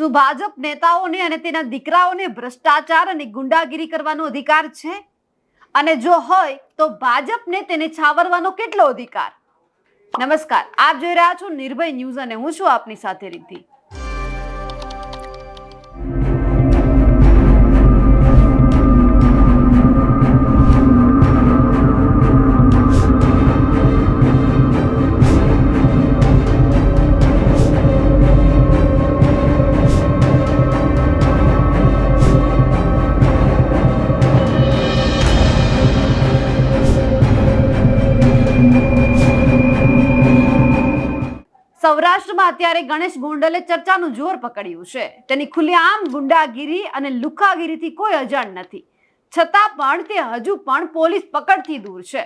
શું ભાજપ નેતાઓને અને તેના દીકરાઓને ભ્રષ્ટાચાર અને ગુંડાગીરી કરવાનો અધિકાર છે? અને જો હોય તો ભાજપને તેને છાવરવાનો કેટલો અધિકાર? નમસ્કાર, આપ જોઈ રહ્યા છો નિર્ભય ન્યૂઝ અને હું છું આપની સાથે રિદ્ધિ. સૌરાષ્ટ્રમાં અત્યારે ગણેશ ગોંડલે ચર્ચાનું જોર પકડ્યું છે. તેની ખુલ્લેઆમ ગુંડાગીરી અને લુખાગીરીથી કોઈ અજાણ નથી. છતાં પણ તે હજુ પણ પોલીસ પકડથી દૂર છે.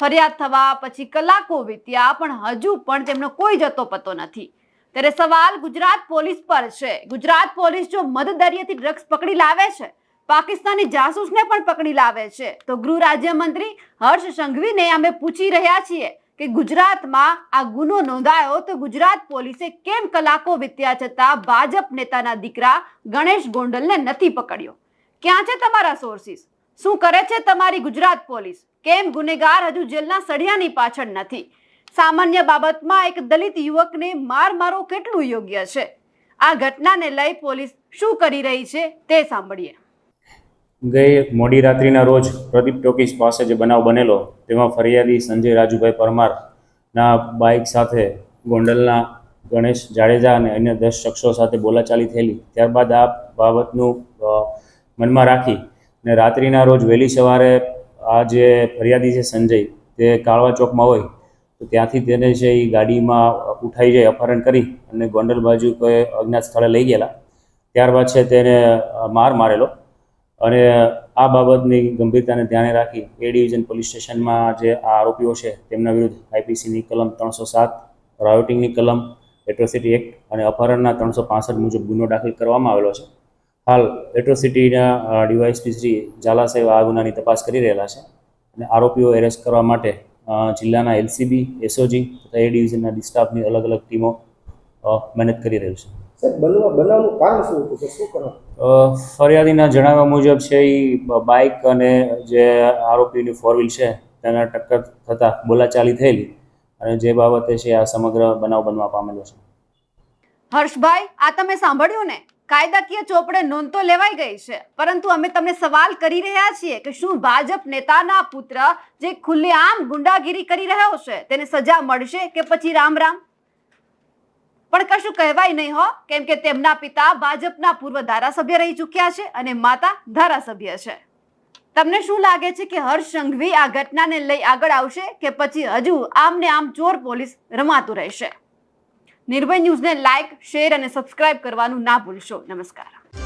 ફરિયાદ થવા પછી કલાકો વીત્યા પણ હજુ પણ તેમનો કોઈ જતો પતો નથી. ત્યારે સવાલ ગુજરાત પોલીસ પર છે. ગુજરાત પોલીસ જો મધદરિયેથી ડ્રગ્સ પકડી લાવે છે? પાકિસ્તાની જાસૂસને પણ પકડી લાવે છે? તો ગૃહ રાજ્યમંત્રી હર્ષ સંઘવીને અમે પૂછી રહ્યા છીએ. કે ગુજરાતમાં આ ગુનો નોંધાયો તો ગુજરાત પોલીસે કેમ કલાકો વીત્યા છતાં ભાજપ નેતાના દીકરા ગણેશ ગોંડલને નથી પકડ્યો? ક્યાં છે તમારા સોર્સિસ શું કરે છે તમારી ગુજરાત પોલીસ? કેમ ગુનેગાર હજુ જેલના સળિયાની પાછળ નથી? સામાન્ય બાબતમાં એક દલિત યુવકને માર મારો કેટલું યોગ્ય છે? આ ઘટનાને લઈ પોલીસ શું કરી રહી છે તે સાંભળીએ. ગઈ મોડી રાત્રિના રોજ પ્રદીપ ટોકીસ પાસે જે બનાવ બનેલો, તેમાં ફરિયાદી સંજય રાજુભાઈ પરમારના બાઇક સાથે ગોંડલના ગણેશ જાડેજા અને અન્ય દસ શખ્સો સાથે બોલાચાલી થયેલી. ત્યારબાદ આ બાબતનું મનમાં રાખી ને રાત્રિના રોજ વહેલી સવારે આ જે ફરિયાદી છે સંજય, તે કાળવા ચોકમાં હોય, તો ત્યાંથી તેને છે એ ગાડીમાં ઉઠાઈ જાય અપહરણ કરી અને ગોંડલ બાજુ કોઈ અજ્ઞાત સ્થળે લઈ ગયેલા. ત્યારબાદ છે તેને માર મારેલો. અને આ બાબતની ગંભીરતાને ધ્યાને રાખી એ ડિવિઝન પોલીસ સ્ટેશનમાં જે આ આરોપીઓ છે, તેમના વિરુદ્ધ આઈપીસીની કલમ ત્રણસો સાત, રાયોટિંગની કલમ, એટ્રોસિટી એક્ટ અને અપહરણના ત્રણસો પાસઠ મુજબ ગુનો દાખલ કરવામાં આવેલો છે. હાલ એટ્રોસિટીના ડીવાયસપી શ્રી ઝાલા આ ગુનાની તપાસ કરી રહેલા છે અને આરોપીઓ એરેસ્ટ કરવા માટે જિલ્લાના એલસીબી, એસઓજી તથા એ ડિવિઝનના ડિસ્ટાફની અલગ અલગ ટીમો મહેનત કરી રહ્યું છે. બનવા બનાવનું કારણ શું હતું? શું કરવા ફરિયાદીના જણાવ્યા મુજબ છે એ બાઇક અને જે આરોપીની ફોર વ્હીલ છે તેના ટક્કર થતાં બોલાચાલી થયેલી અને જે બાબતે છે આ સમગ્ર બનાવ બનવા પામેલો છે. હર્ષભાઈ આ તમે સાંભળ્યું ને? કાયદાકીય ચોપડે નોંધ તો લેવાઈ ગઈ છે પરંતુ અમે તમને સવાલ કરી રહ્યા છીએ કે શું ભાજપ નેતાના પુત્ર જે ખુલ્લેઆમ ગુંડાગીરી કરી રહ્યો છે તેને સજા મળશે કે પછી રામ રામ? પણ કશું કહેવાય નહીં હો. કેમ કે તેમના પિતા ભાજપના પૂર્વ ધારાસભ્ય રહી ચૂક્યા છે અને માતા ધારાસભ્ય છે. તમને શું લાગે છે કે હર્ષ સંઘવી આ ઘટનાને લઈ આગળ આવશે કે પછી હજુ આમને આમ ચોર પોલીસ રમાતું રહેશે? નિર્ભય ન્યૂઝને લાઇક શેર અને સબસ્ક્રાઇબ કરવાનું ના ભૂલશો. નમસ્કાર.